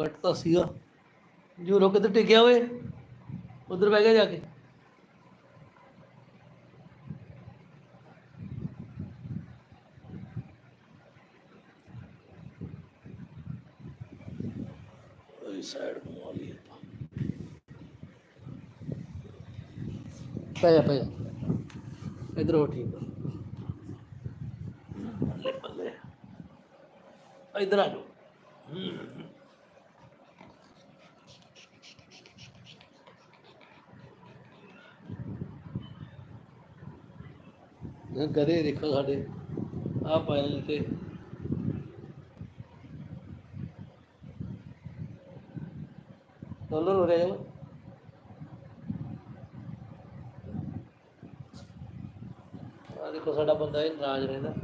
ਕੱਟ ਤਾਂ ਸੀਗਾ। ਜੂਰੋ ਕਿੱਥੇ ਟਿਕਿਆ ਓਏ ਉਧਰ ਬਹਿ ਗਿਆ ਜਾ ਕੇ। ਇਸ ਸਾਈਡ ਨੂੰ ਆ ਲਈ ਆਪਾਂ। ਪੈ ਜਾ ਪੈ ਜਾ। ਇਧਰ ਹੋ ਠੀਕ ਆ। ਬੱਲੇ ਬੱਲੇ ਇਧਰ ਆ ਜਾਓ। ਇਹ ਦੇਖੋ ਸਾਡੇ। ਆ ਪਾਇਲ ਤੇ। ਡਾਲਰ ਹੋ ਰਿਹਾ ਹੈ ਆ ਦੇਖੋ ਸਾਡਾ ਬੰਦਾ ਇਹ ਨਾਰਾਜ਼ ਰਹਿੰਦਾ।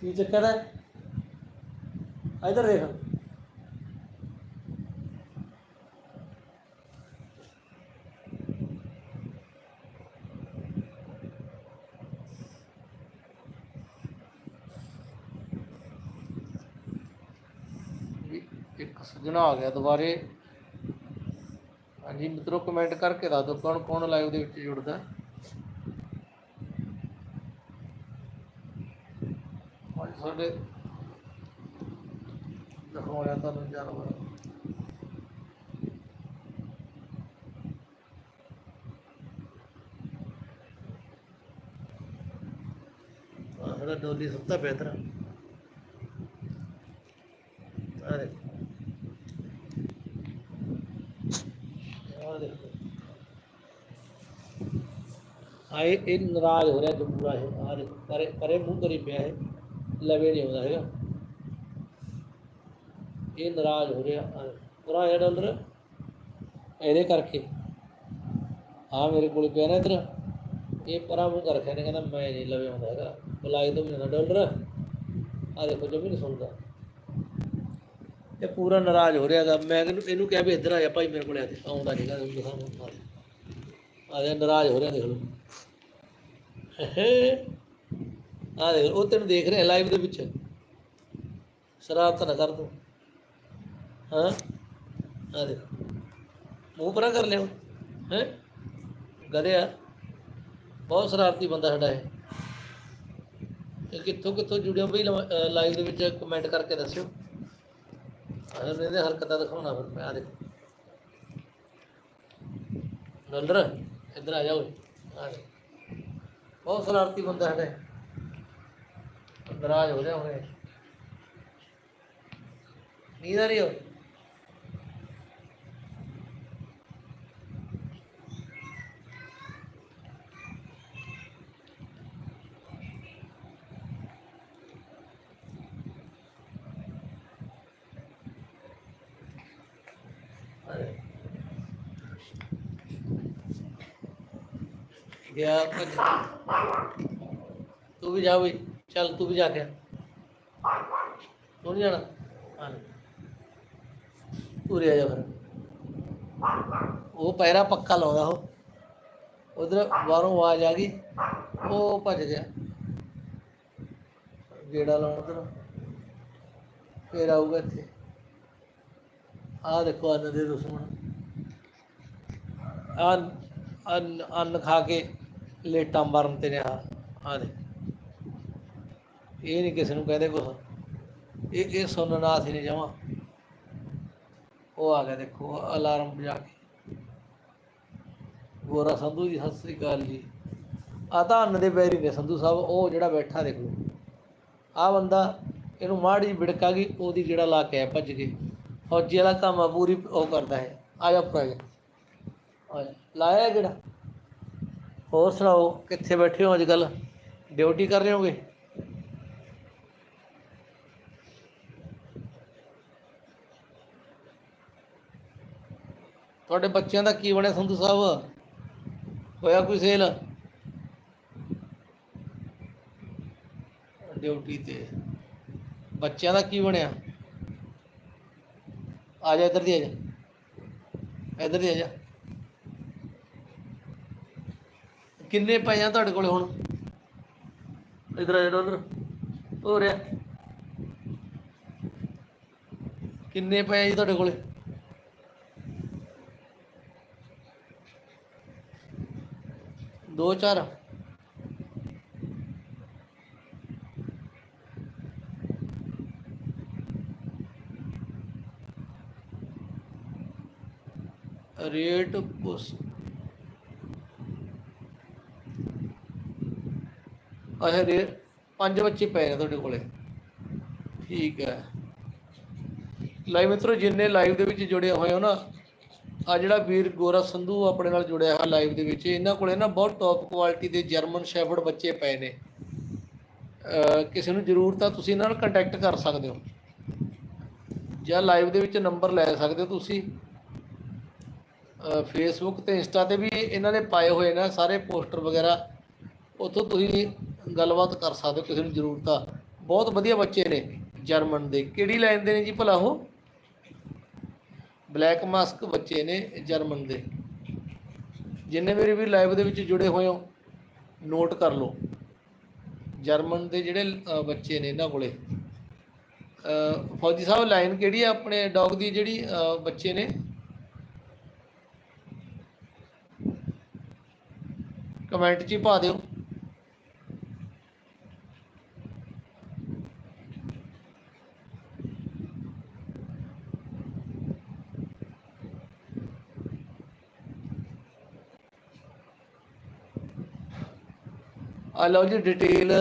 ਕੀ ਚੱਕਰ ਹੈ? ਇਧਰ ਦੇਖ ਵੀ ਇੱਕ ਸੱਜਣਾ ਆ ਗਿਆ ਦੁਬਾਰੇ। ਹਾਂਜੀ, ਮਿੱਤਰੋ ਕਮੈਂਟ ਕਰਕੇ ਦੱਸ ਦਿਓ ਕੌਣ ਕੌਣ ਲਾਈਵ ਦੇ ਵਿੱਚ ਜੁੜਦਾ। ਅੱਜ ਸਾਡੇ ਦਿਖਾਉਣਾ ਤੁਹਾਨੂੰ ਜਾਨਵਰ। ਆਹ ਸਾਡਾ ਡੋਲੀ ਸੁੱਤਾ ਪਿਆ ਤਰਾ ਆ ਦੇਖੋ ਆ ਦੇਖੋ ਆਏ, ਇਹ ਨਾਰਾਜ਼ ਹੋ ਰਿਹਾ ਜੰਮੂਰਾ ਇਹ ਆ ਦੇਖੋ, ਪਰੇ ਪਰੇ ਮੂੰਹ ਕਰੀ ਪਿਆ ਹੈ ਲਵੇ ਨਹੀਂ ਆਉਂਦਾ ਹੈਗਾ। ਇਹ ਨਾਰਾਜ਼ ਹੋ ਰਿਹਾ ਪੂਰਾ ਇਹ ਡਾਲਰ ਇਹਦੇ ਕਰਕੇ। ਆ ਮੇਰੇ ਕੋਲ ਪਿਆ ਨਾ ਇੱਧਰ, ਇਹ ਪਰਾਂ ਮੂੰਹ ਕਰ ਰੱਖਿਆ ਨੇ, ਕਹਿੰਦਾ ਮੈਂ ਨਹੀਂ ਲਵੇ ਆਉਂਦਾ ਹੈਗਾ, ਬੁਲਾਈ ਤੋਂ ਵੀ ਨਾ ਡਾਲਰ ਆ ਦੇਖੋ, ਜਮੀ ਨਹੀਂ ਸੁਣਦਾ। ਇਹ ਪੂਰਾ ਨਾਰਾਜ਼ ਹੋ ਰਿਹਾ ਹੈਗਾ। ਮੈਂ ਇਹਨੂੰ ਇਹਨੂੰ ਕਿਹਾ ਵੀ ਇੱਧਰ ਆ ਜਾ ਭਾਈ, ਮੇਰੇ ਕੋਲ ਆ ਆਉਂਦਾ ਨਹੀਂਗਾ ਤੁਹਾਨੂੰ ਦਿਖਾਵਾਂ ਆ ਦੇ ਨਾਰਾਜ਼ ਹੋ ਰਿਹਾ ਦੇਖ ਲਓ। ਆ ਦੇਖ, ਉਹ ਤੈਨੂੰ ਦੇਖ ਰਿਹਾ ਲਾਈਵ ਦੇ ਵਿੱਚ ਸ਼ਰਾਰਤ ਨਾ ਕਰ ਤੂੰ। ਹਾਂ? ਆ ਦੇਖ। ਮੂੰਹ ਪਰਾਂ ਕਰ ਲਿਆ। ਹੈ? ਗਧਿਆ ਬਹੁਤ ਸ਼ਰਾਰਤੀ ਬੰਦਾ ਸਾਡਾ ਹੈ ਇਹ ਕਿੱਥੋਂ ਕਿੱਥੋਂ ਜੁੜਿਓ ਬਈ ਲਾਈਵ ਦੇ ਵਿੱਚ ਕਮੈਂਟ ਕਰਕੇ ਦੱਸਿਓ। ਅਗਰ ਇਹਦੇ ਹਰਕਤਾਂ ਦਿਖਾਉਣਾ ਫਿਰ ਮੈਂ ਆ ਦੇਖੋ। ਨੰਦਰ, ਇੱਧਰ ਆ ਜਾਓ ਓਏ। ਆ ਦੇਖੋ। ਬਹੁਤ ਸ਼ਰਾਰਤੀ ਬੰਦਾ ਸਾਡਾ। ਹੈ ਨਾਰਾਜ਼ ਹੋ ਰਿਹਾ ਹੁਣੇ ਨੀਂਦ ਆ ਰਹੀ ਹੋ अरे गया कुछ तू भी जा भाई चल तू भी जाके आ। तू नहीं जाना हाँ पूरे आ जा फिर ਉਹ ਪੈਰਾ ਪੱਕਾ ਲਾਉਂਦਾ ਉਹ ਉਧਰ ਬਾਹਰੋਂ ਆਵਾਜ਼ ਆ ਗਈ ਉਹ ਭੱਜ ਗਿਆ ਗੇੜਾ ਲਾਉਣ ਉਧਰ ਫੇਰ ਆਊਗਾ ਇੱਥੇ ਆਹ ਦੇਖੋ ਅੰਨ ਦੇ ਦੁਸ਼ਮਣ ਅੰਨ ਅੰਨ ਅੰਨ ਖਾ ਕੇ ਲੇਟਾਂ ਮਰਨ ਤੇ ਨੇ ਆ ਆ ਦੇ ਇਹ ਨਹੀਂ ਕਿਸੇ ਨੂੰ ਕਹਦੇ ਕੁਛ। ਇਹ ਇਹ ਸੁਣਨਾ ਸੀ ਨਹੀਂ ਜਮਾ। ਉਹ ਆ ਗਿਆ ਦੇਖੋ, ਅਲਾਰਮ ਵਜਾ ਕੇ। ਗੋਰਾ ਸੰਧੂ ਜੀ, ਸਤਿ ਸ੍ਰੀ ਅਕਾਲ ਜੀ। ਆ ਤਾਂ ਅੰਨ ਦੇ ਬੈਰੀ ਨੇ ਸੰਧੂ ਸਾਹਿਬ, ਉਹ ਜਿਹੜਾ ਬੈਠਾ ਦੇਖ ਲਓ। ਆ ਬੰਦਾ, ਇਹਨੂੰ ਮਾੜੀ ਜਿਹੀ ਵਿੜਕ ਗਈ, ਉਹਦੀ ਜਿਹੜਾ ਲਾ ਕੇ ਆਇਆ ਭੱਜ ਕੇ। ਫੌਜੀ ਵਾਲਾ ਕੰਮ ਪੂਰੀ ਉਹ ਕਰਦਾ ਹੈ। ਆ ਜਾ ਉੱਪਰ ਆ ਜਾ। ਆ ਜਾ। ਲਾਇਆ ਜਿਹੜਾ ਹੋਰ ਸੁਣਾਓ, ਕਿੱਥੇ ਬੈਠੇ ਹੋ ਅੱਜ ਕੱਲ ਡਿਊਟੀ ਕਰ ਰਹੇ ਹੋਗੇ? ਤੁਹਾਡੇ ਬੱਚਿਆਂ ਦਾ ਕੀ ਬਣਿਆ ਸੰਧੂ ਸਾਹਿਬ? ਹੋਇਆ ਕੋਈ ਸੇਲ? ਡਿਊਟੀ ਤੇ। ਬੱਚਿਆਂ ਦਾ ਕੀ ਬਣਿਆ? ਆ ਜਾ ਇੱਧਰ ਦੀ, ਆ ਜਾ। ਇੱਧਰ ਦੀ, ਆ ਜਾ। ਕਿੰਨੇ ਪਏ ਆ ਤੁਹਾਡੇ ਕੋਲੇ ਹੁਣ? ਇਧਰ ਆ ਇਧਰ। ਹੋ ਰਿਹਾ। ਕਿੰਨੇ ਪਏ ਆ ਜੀ ਤੁਹਾਡੇ ਕੋਲੇ? ਦੋ ਚਾਰ। ਰੇਟ ਪੁਸ ਅਹੇ ਰੇ ਪੰਜ ਬੱਚੇ ਪਏ ਨੇ ਤੁਹਾਡੇ ਕੋਲੇ। ਠੀਕ ਹੈ। ਲਾਈਵ ਮਿੱਤਰੋ, ਜਿੰਨੇ ਲਾਈਵ ਦੇ ਵਿੱਚ ਜੁੜੇ ਹੋਏ ਹੋ ਨਾ ਆ ਜਿਹੜਾ ਵੀਰ ਗੋਰਾ ਸੰਧੂ ਆਪਣੇ ਨਾਲ ਜੁੜਿਆ ਹੈ ਲਾਈਵ ਦੇ ਵਿੱਚ, ਇਹਨਾਂ ਕੋਲੇ ਨਾ ਬਹੁਤ ਟੌਪ ਕੁਆਲਿਟੀ ਦੇ ਜਰਮਨ ਸ਼ੈਫਰਡ ਬੱਚੇ ਪਏ ਨੇ। ਕਿਸੇ ਨੂੰ ਜ਼ਰੂਰਤ ਆ, ਤੁਸੀਂ ਇਹਨਾਂ ਨਾਲ ਕੰਟੈਕਟ ਕਰ ਸਕਦੇ ਹੋ। ਜਾਂ ਲਾਈਵ ਦੇ ਵਿੱਚ ਨੰਬਰ ਲੈ ਸਕਦੇ ਹੋ ਤੁਸੀਂ। ਫੇਸਬੁੱਕ ਤੇ ਇੰਸਟਾ ਤੇ ਵੀ ਇਹਨਾਂ ਨੇ ਪਾਏ ਹੋਏ ਨੇ, ਸਾਰੇ ਪੋਸਟਰ ਵਗੈਰਾ। ਉੱਥੋਂ ਤੁਸੀਂ ਗੱਲਬਾਤ ਕਰ ਸਕਦੇ ਹੋ, ਕਿਸੇ ਨੂੰ ਜ਼ਰੂਰਤ ਆ। ਬਹੁਤ ਵਧੀਆ ਬੱਚੇ ਨੇ ਜਰਮਨ ਦੇ। ਕਿਹੜੀ ਲਾਈਨ ਦੇ ਨੇ ਜੀ ਭਲਾ ਉਹ? ਬਲੈਕ ਮਾਸਕ ਬੱਚੇ ਨੇ ਜਰਮਨ ਦੇ। ਜਿੰਨੇ ਮੇਰੇ ਵੀ ਲਾਈਵ ਦੇ ਵਿੱਚ ਜੁੜੇ ਹੋਏ ਹੋ ਨੋਟ ਕਰ ਲਓ। ਜਰਮਨ ਦੇ ਜਿਹੜੇ ਬੱਚੇ ਨੇ ਇਹਨਾਂ ਕੋਲੇ। ਫੌਜੀ ਸਾਹਿਬ ਲਾਈਨ ਕਿਹੜੀ ਆ ਆਪਣੇ ਡੌਗ ਦੀ ਜਿਹੜੀ ਬੱਚੇ ਨੇ? ਕਮੈਂਟ 'ਚ ਹੀ ਪਾ ਦਿਓ। ਆ ਲਓ ਜੀ ਡਿਟੇਲ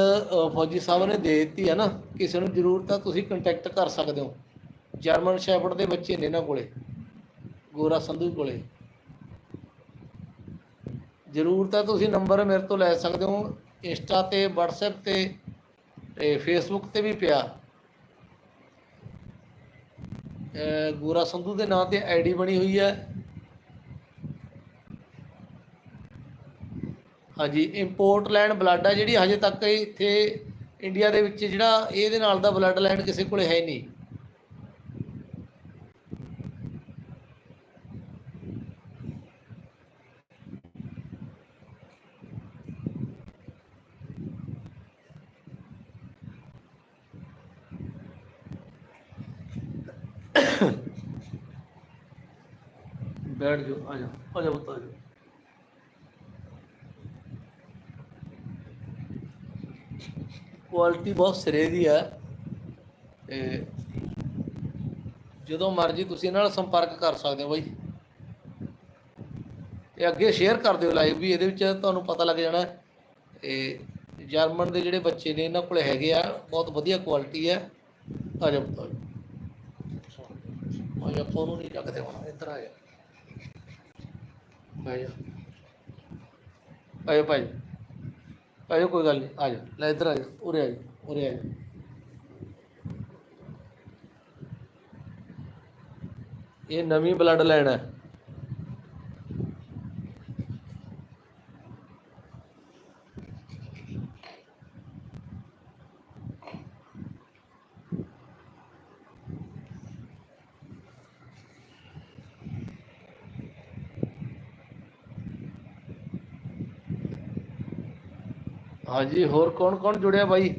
ਫੌਜੀ ਸਾਹਿਬ ਨੇ ਦੇ ਦਿੱਤੀ ਹੈ ਨਾ। ਕਿਸੇ ਨੂੰ ਜ਼ਰੂਰਤ ਆ, ਤੁਸੀਂ ਕੰਟੈਕਟ ਕਰ ਸਕਦੇ ਹੋ। ਜਰਮਨ ਸ਼ੈਫਰਡ ਦੇ ਬੱਚੇ ਨੇ ਇਹਨਾਂ ਕੋਲੇ, ਗੋਰਾ ਸੰਧੂ ਕੋਲੇ। ਜ਼ਰੂਰਤ ਆ, ਤੁਸੀਂ ਨੰਬਰ ਮੇਰੇ ਤੋਂ ਲੈ ਸਕਦੇ ਹੋ। ਇੰਸਟਾ ਤੇ, WhatsApp ਤੇ ਤੇ ਫੇਸਬੁੱਕ ਤੇ ਵੀ ਪਿਆ। ਗੋਰਾ ਸੰਧੂ ਦੇ ਨਾਂ ਤੇ ਆਈਡੀ ਬਣੀ ਹੋਈ ਹੈ। ਹਾਂਜੀ ਇੰਪੋਰਟ ਲਾਈਨ ਬਲੱਡ ਆ ਜਿਹੜੀ ਹਜੇ ਤੱਕ ਇੱਥੇ ਇੰਡੀਆ ਦੇ ਵਿੱਚ ਜਿਹੜਾ ਇਹਦੇ ਨਾਲ ਦਾ ਬਲੱਡ ਲਾਈਨ ਕਿਸੇ ਕੋਲੇ ਹੈ ਨਹੀਂ। ਬੈਠ ਜਾਓ, ਆ ਜਾਓ ਆ ਜਾਓ ਬਤਾ ਜਾਓ। ਕੁਆਲਿਟੀ ਬਹੁਤ ਸਿਰੇ ਦੀ ਆ। ਤੇ ਜਦੋਂ ਮਰਜ਼ੀ ਤੁਸੀਂ ਇਹਨਾਂ ਨਾਲ ਸੰਪਰਕ ਕਰ ਸਕਦੇ ਹੋ ਬਾਈ। ਤੇ ਅੱਗੇ ਸ਼ੇਅਰ ਕਰ ਦਿਓ ਲਾਈਵ ਵੀ, ਇਹਦੇ ਵਿੱਚ ਤੁਹਾਨੂੰ ਪਤਾ ਲੱਗ ਜਾਣਾ। ਤੇ ਜਰਮਨ ਦੇ ਜਿਹੜੇ ਬੱਚੇ ਨੇ, ਇਹਨਾਂ ਕੋਲ ਹੈਗੇ ਆ, ਬਹੁਤ ਵਧੀਆ ਕੁਆਲਿਟੀ ਹੈ ਆ ਜਾ ਬਤਾ ਆ ਜਾ ਫੋਨ ਨਹੀਂ ਚੱਕਦੇ ਹੁਣ, ਇੱਧਰ ਆ ਜਾ। ਆ ਆ ਜਾ ਭਾਈ। ਆਇਓ ਕੋਈ ਗੱਲ ਨਹੀਂ ਆ ਜਾਓ ਲੈ ਇੱਧਰ ਆ ਜਾ ਉਰੇ ਆ ਜਾਓ ਉਰੇ ਆ ਜਾ ਇਹ ਨਵੀਂ ਬਲੱਡ ਲਾਈਨ ਹੈ। ਹਾਂਜੀ, ਹੋਰ ਕੌਣ ਕੌਣ ਜੁੜਿਆ ਬਾਈ?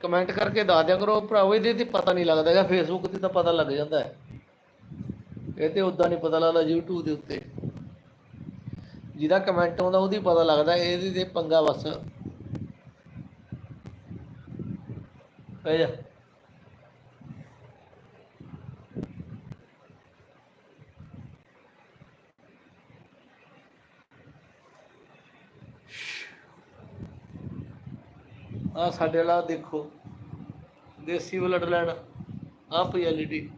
ਕਮੈਂਟ ਕਰਕੇ ਦੱਸ ਦਿਆ ਕਰੋ ਭਰਾਵੋ, ਇਹਦੇ ਤੇ ਪਤਾ ਨਹੀਂ ਲੱਗਦਾ ਹੈਗਾ ਫੇਸਬੁੱਕ ਤੇ ਤਾਂ ਪਤਾ ਲੱਗ ਜਾਂਦਾ ਹੈ। ਇਹ ਤੇ ਉਦਾਂ ਨਹੀਂ ਪਤਾ ਲੱਗਦਾ YouTube ਦੇ ਉੱਤੇ। ਜਿਹਦਾ ਕਮੈਂਟ ਆਉਂਦਾ ਉਹਦੀ ਪਤਾ ਲੱਗਦਾ, ਇਹਦੇ ਤੇ ਪੰਗਾ ਬਸ। ਪੈ ਜਾ। ਆ ਸਾਡੇ ਵਾਲਾ ਦੇਖੋ, ਦੇਸੀ ਬਲੱਡ ਲੈਣ ਆ ਪਈ ਐਲਈਡੀ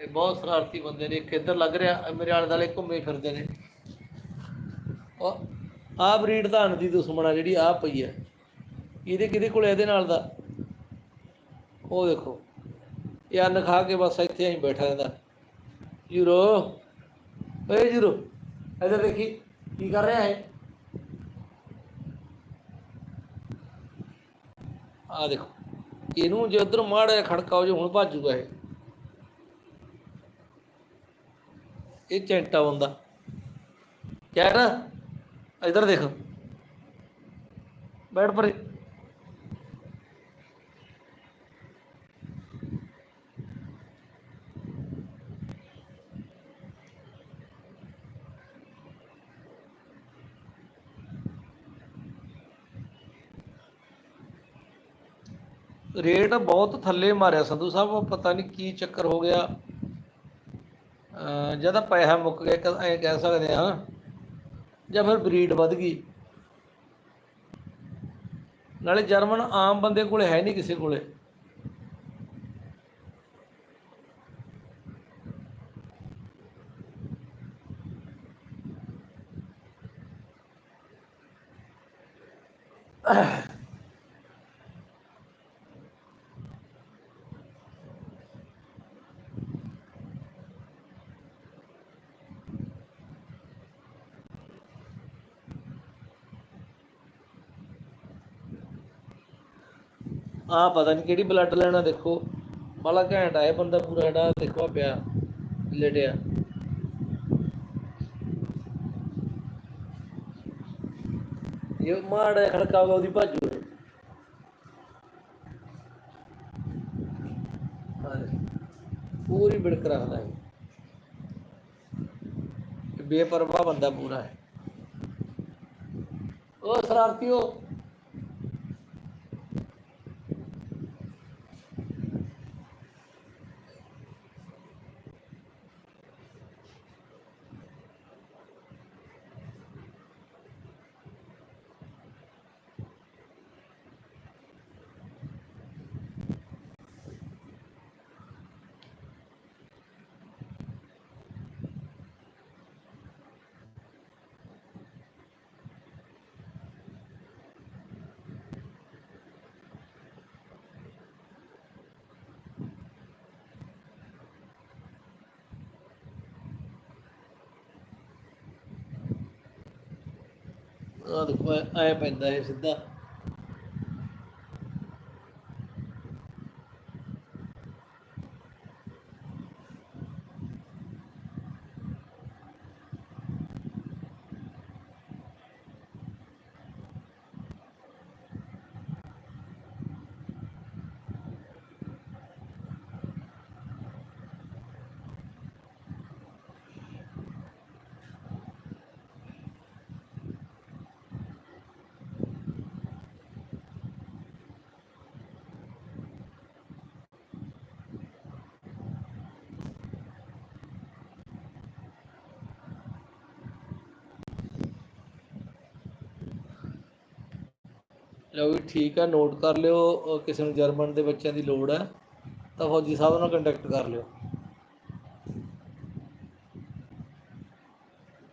ਇਹ ਬਹੁਤ ਸ਼ਰਾਰਤੀ ਬੰਦੇ ਨੇ, ਇੱਕ ਇੱਧਰ ਲੱਗ ਰਿਹਾ, ਇਹ ਮੇਰੇ ਆਲੇ ਦੁਆਲੇ ਘੁੰਮੇ ਫਿਰਦੇ ਨੇ। ਉਹ ਆ ਬਰੀਡ ਧਾਨ ਦੀ ਦੁਸ਼ਮਣਾ ਜਿਹੜੀ ਆ ਪਈ ਹੈ ਇਹਦੇ ਕਿਹਦੇ ਕੋਲ ਇਹਦੇ ਨਾਲ ਦਾ? ਉਹ ਦੇਖੋ, ਇਹ ਅੰਨ ਖਾ ਕੇ ਬਸ ਇੱਥੇ ਹੀ ਬੈਠਾ ਰਹਿੰਦਾ ਯੂਰੋ ਓਏ ਜੀਰੋ, ਇੱਧਰ ਦੇਖੀ, ਕੀ ਕਰ ਰਿਹਾ ਹੈ ਆ ਦੇਖੋ, ਇਹਨੂੰ ਜੇ ਉਧਰ ਮਾੜਾ ਜਿਹਾ ਖੜਕਾਓ ਜੇ ਹੁਣ ਭੱਜੂਗਾ ਇਹ। ਇਹ ਚੈਂਟਾ ਬੰਦਾ। ਕਹਿ ਨਾ ਇਧਰ ਦੇਖ। ਬੈਠ ਪਰੇ। ਰੇਟ ਬਹੁਤ ਥੱਲੇ ਮਾਰਿਆ ਸੰਧੂ ਸਾਹਿਬ, ਪਤਾ ਨਹੀਂ ਕੀ ਚੱਕਰ ਹੋ ਗਿਆ। ਅਹ ਪੈਸਾ ਮੁੱਕ ਗਿਆ, ਇੱਕ ਕਹਿ ਸਕਦੇ ਹਾਂ, ਜਾਂ ਫਿਰ ਬਰੀਡ ਵੱਧ ਗਈ। ਨਾਲੇ ਜਰਮਨ ਆਮ ਬੰਦੇ ਕੋਲ ਹੈ ਨਹੀਂ ਕਿਸੇ ਕੋਲੇ। ਆ ਪਤਾ ਨਹੀਂ ਕਿਹੜੀ ਬਲੱਡ ਲੈਣਾ ਦੇਖੋ। ਬੜਾ ਘੈਂਟ ਆ ਬੰਦਾ ਪੂਰਾ ਜਿਹੜਾ ਦੇਖੋ ਪਿਆ ਲੇਟਿਆ ਇਹ ਮਾੜਾ ਜਿਹਾ ਉਹਦੀ ਭਾਜੂ ਪੂਰੀ ਬਿੜਕ ਰੱਖਦਾ ਹੈ ਬੇਪਰਵਾਹ ਬੰਦਾ ਪੂਰਾ ਹੈ। ਉਹ ਸ਼ਰਾਰਤੀਓ ਆ ਦੇਖੋ ਐ ਪੈਂਦਾ ਹੈ ਸਿੱਧਾ। ਲਓ ਵੀ ਠੀਕ ਆ ਨੋਟ ਕਰ ਲਿਓ ਕਿਸੇ ਨੂੰ ਜਰਮਨ ਦੇ ਬੱਚਿਆਂ ਦੀ ਲੋੜ ਹੈ, ਤਾਂ ਫੌਜੀ ਸਾਹਿਬ ਨਾਲ ਕੰਟੈਕਟ ਕਰ ਲਿਓ।